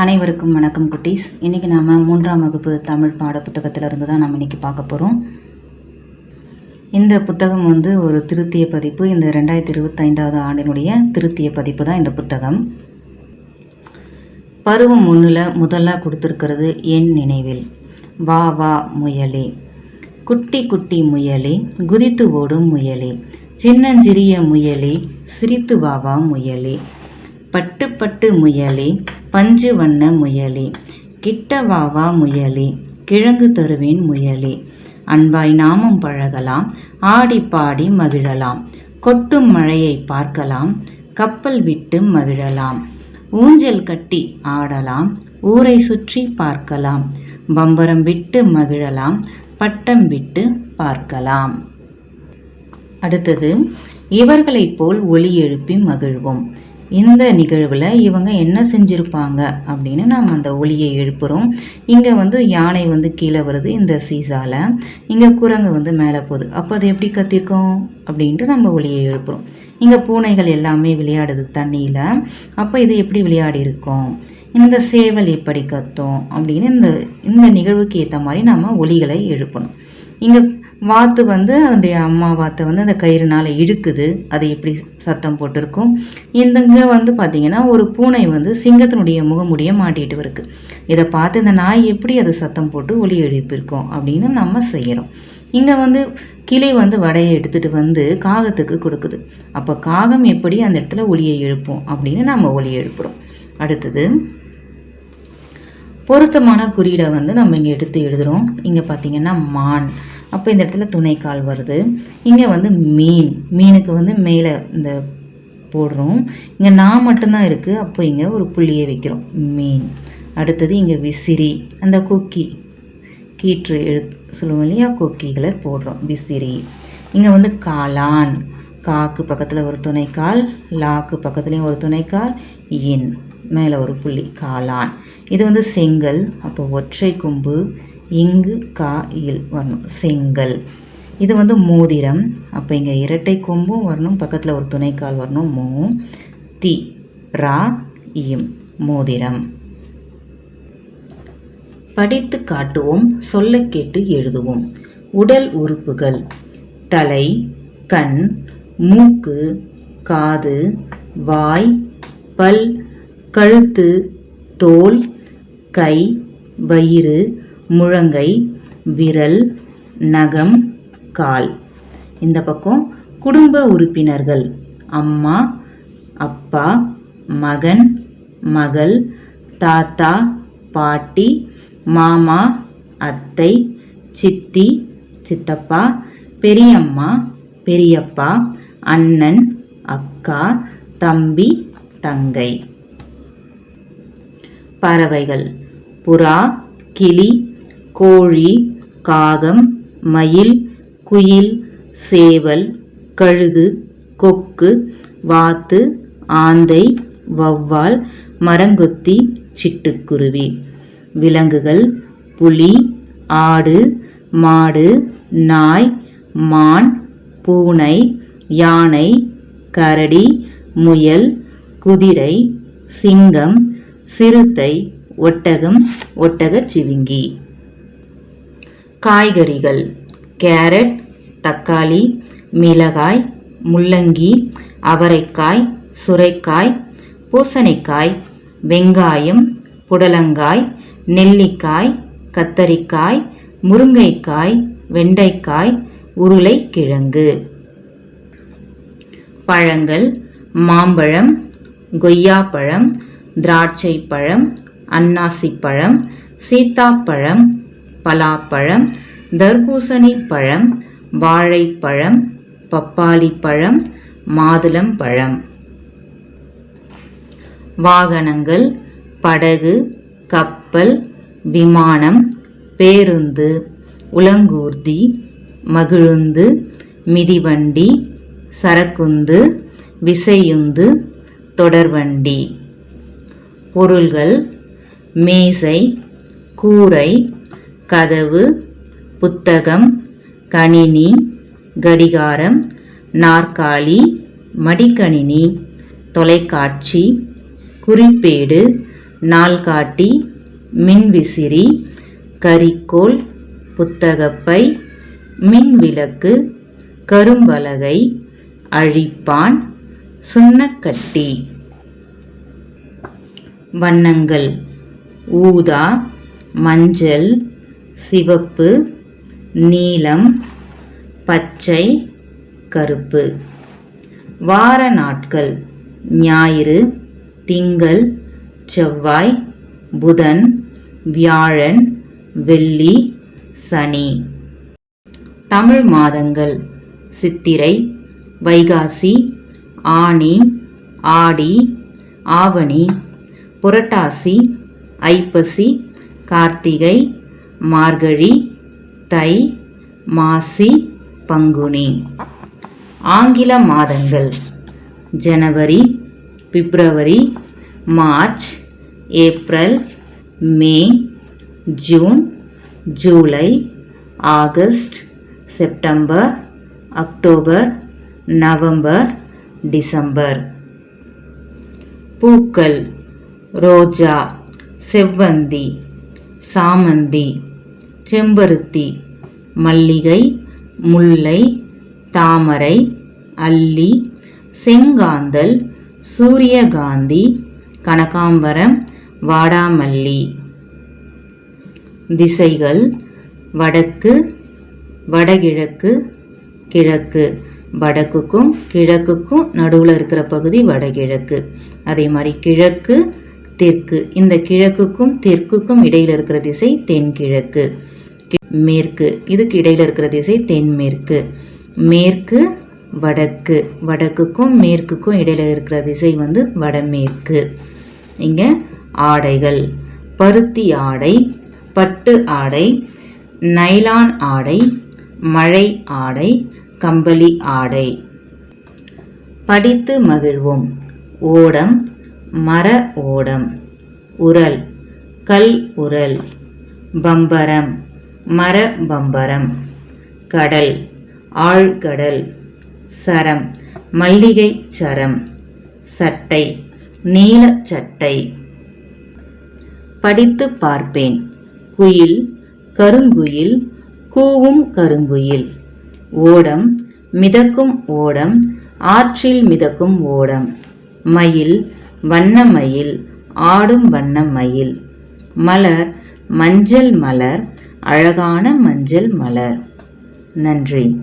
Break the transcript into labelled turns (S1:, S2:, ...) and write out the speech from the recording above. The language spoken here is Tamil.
S1: அனைவருக்கும் வணக்கம் குட்டீஸ். இன்றைக்கி நாம் மூன்றாம் வகுப்பு தமிழ் பாட புத்தகத்திலிருந்து தான் நம்ம இன்றைக்கி பார்க்க போகிறோம் இந்த புத்தகம் வந்து ஒரு திருத்திய பதிப்பு. இந்த ரெண்டாயிரத்தி இருபத்தைந்தாவது ஆண்டினுடைய திருத்திய பதிப்பு தான் இந்த புத்தகம். பருவம் ஒன்றில் முதல்ல கொடுத்துருக்கிறது என் நினைவில். வா வா முயலே. குட்டி குட்டி முயலே குதித்து ஓடும் முயலே. சின்னஞ்சிறிய முயலே சிரித்து வா வா முயலே. பட்டு பட்டு முயலே பஞ்சு வண்ண முயலி கிட்ட வாவா முயலி கிழங்கு தருவேன் முயலி. அன்பாய் நாமும் பழகலாம் ஆடி பாடி மகிழலாம் கொட்டும் மழையை பார்க்கலாம் கப்பல் விட்டு மகிழலாம் ஊஞ்சல் கட்டி ஆடலாம் ஊரை சுற்றி பார்க்கலாம் பம்பரம் விட்டு மகிழலாம் பட்டம் விட்டு பார்க்கலாம். அடுத்தது இவர்களைப் போல் ஒலி எழுப்பி மகிழ்வோம். இந்த நிகழ்வில் இவங்க என்ன செஞ்சுருப்பாங்க அப்படின்னு நம்ம அந்த ஒளியை எழுப்புகிறோம் இங்கே வந்து யானை வந்து கீழே வருது இந்த சீசால. இங்கே குரங்கு வந்து மேலே போகுது. அப்போ அது எப்படி கத்திருக்கோம் அப்படின்ட்டு நம்ம ஒளியை எழுப்புகிறோம் இங்கே பூனைகள் எல்லாமே விளையாடுது தண்ணியில். அப்போ இது எப்படி விளையாடி இருக்கோம் இந்த சேவல் எப்படி கத்தும் அப்படின்னு இந்த இந்த நிகழ்வுக்கு ஏற்ற மாதிரி நம்ம ஒலிகளை எழுப்பணும். இங்கே வாத்து வந்து அதனுடைய அம்மா வாத்தை வந்து அந்த கயிறுனால் இழுக்குது. அது எப்படி சத்தம் போட்டிருக்கும்? இந்தங்க வந்து பார்த்திங்கன்னா ஒரு பூனை வந்து சிங்கத்தினுடைய முகமுடிய மாட்டிகிட்டு இருக்கு. இதை பார்த்து இந்த நாய் எப்படி அது சத்தம் போட்டு ஒலி எழுப்பியிருக்கோம் அப்படின்னு நம்ம செய்கிறோம் இங்கே வந்து கிளி வந்து வடையை எடுத்துகிட்டு வந்து காகத்துக்கு கொடுக்குது. அப்போ காகம் எப்படி அந்த இடத்துல ஒலியை எழுப்போம் அப்படின்னு நம்ம ஒலி எழுப்புகிறோம் அடுத்தது பொருத்தமான குறியீடை வந்து நம்ம இங்கே எடுத்து எழுதுகிறோம் இங்கே பார்த்தீங்கன்னா மான். அப்போ இந்த இடத்துல துணைக்கால் வருது. இங்கே வந்து மீன். மீனுக்கு வந்து மேலே இந்த போடுறோம். இங்கே நான் மட்டும்தான் இருக்குது அப்போ இங்கே ஒரு புள்ளியை வைக்கிறோம். மீன். அடுத்தது இங்கே விசிறி. அந்த கொக்கி. கீற்று எழு சொல்லுவோம் இல்லையா? கொக்கிகளை போடுறோம். விசிறி. இங்கே வந்து காளான். காக்கு பக்கத்தில் ஒரு துணைக்கால் லாக்கு பக்கத்துலேயும் ஒரு துணைக்கால் இன். மேலே ஒரு புள்ளி. காளான். இது வந்து செங்கல். அப்போ ஒற்றை கொம்பு. இங்கு கா இல் வரணும். செங்கல். இது வந்து மோதிரம். அப்போ இங்கே இரட்டை கொம்பும் வரணும். பக்கத்தில் ஒரு துணைக்கால் வரணும். மோ தி ரா இம். மோதிரம். படித்து காட்டுவோம். சொல்ல கேட்டு எழுதுவோம். உடல் உறுப்புகள். தலை கண் மூக்கு காது வாய் பல் கழுத்து தோல் கை வயிறு முழங்கை விரல் நகம் கால். இந்த பக்கம் குடும்ப உறுப்பினர்கள். அம்மா அப்பா மகன் மகள் தாத்தா பாட்டி மாமா அத்தை சித்தி சித்தப்பா பெரியம்மா பெரியப்பா அண்ணன் அக்கா தம்பி தங்கை. பறவைகள். புறா கிளி கோழி காகம் மயில் குயில் சேவல் கழுகு கொக்கு வாத்து ஆந்தை வௌவால் மரங்கொத்தி சிட்டுக்குருவி. விலங்குகள் புலி ஆடு மாடு நாய் மான் பூனை யானை கரடி முயல் குதிரை சிங்கம் சிறுத்தை ஒட்டகம் ஒட்டகச் சிவிங்கி காய்கறிகள். கேரட் தக்காளி மிளகாய் முள்ளங்கி அவரைக்காய் சுரைக்காய் பூசணிக்காய் வெங்காயம் புடலங்காய் நெல்லிக்காய் கத்தரிக்காய் முருங்கைக்காய் வெண்டைக்காய் உருளைக்கிழங்கு. பழங்கள் மாம்பழம் கொய்யாப்பழம் திராட்சை பழம் அன்னாசி பழம் சீத்தாப்பழம் பலாப்பழம் தர்பூசணி பழம் வாழைப்பழம் பப்பாளி பழம் மாதுளம் பழம். வாகனங்கள் படகு கப்பல் விமானம் பேருந்து உலங்கூர்தி மகிழுந்து மிதிவண்டி சரக்குந்து விசையுந்து தொடர்வண்டி. பொருள்கள் மேசை கூரை கதவு புத்தகம் கணினி கடிகாரம் நாற்காலி மடிக்கணினி தொலைக்காட்சி குறிப்பேடு நாள்காட்டி மின்விசிறி கரிக்கோல் புத்தகப்பை மின்விளக்கு கரும்பலகை அழிப்பான் சுண்ணக்கட்டி. வண்ணங்கள். ஊதா மஞ்சள் சிவப்பு நீலம் பச்சை கருப்பு. வார நாட்கள் ஞாயிறு திங்கள் செவ்வாய் புதன் வியாழன் வெள்ளி சனி. தமிழ் மாதங்கள் சித்திரை வைகாசி ஆனி ஆடி ஆவணி புரட்டாசி ஐப்பசி கார்த்திகை மார்கழி தை மாசி பங்குனி. ஆங்கில மாதங்கள். ஜனவரி பிப்ரவரி March April May June July August September October November December. பூக்கள். ரோஜா செவ்வந்தி. சாமந்தி செம்பருத்தி மல்லிகை முல்லை தாமரை அல்லி செங்காந்தல் சூரியகாந்தி கனகாம்பரம் வாடாமல்லி. திசைகள் வடக்கு வடகிழக்கு கிழக்கு. வடக்குக்கும் கிழக்குக்கும் நடுவில் இருக்கிற பகுதி வடகிழக்கு. அதே மாதிரி கிழக்கு தெற்கு இந்த கிழக்குக்கும் தெற்குக்கும் இடையில் இருக்கிற திசை தென்கிழக்கு. மேற்கு இதுக்கு இடையில் இருக்கிற திசை தென்மேற்கு. மேற்கு வடக்கு. வடக்குக்கும் மேற்குக்கும் இடையில் இருக்கிற திசை வந்து வடமேற்கு. இங்கே ஆடைகள். பருத்தி ஆடை பட்டு ஆடை நைலான் ஆடை மழை ஆடை கம்பளி ஆடை. படித்து மகிழ்வோம். ஓடம் மர ஓடம் உரல் கல் உரல் பம்பரம் மர பம்பரம் கடல் ஆழ்கடல் சரம் மல்லிகை சரம் சட்டை நீல சட்டை. படித்து பார்ப்பேன். குயில் கருங்குயில் கூவும் கருங்குயில். ஓடம் மிதக்கும் ஓடம் ஆற்றில் மிதக்கும் ஓடம். மயில் வண்ண மயில் ஆடும் வண்ண மயில் மலர் மஞ்சள் மலர் அழகான மஞ்சள் மலர். நன்றி.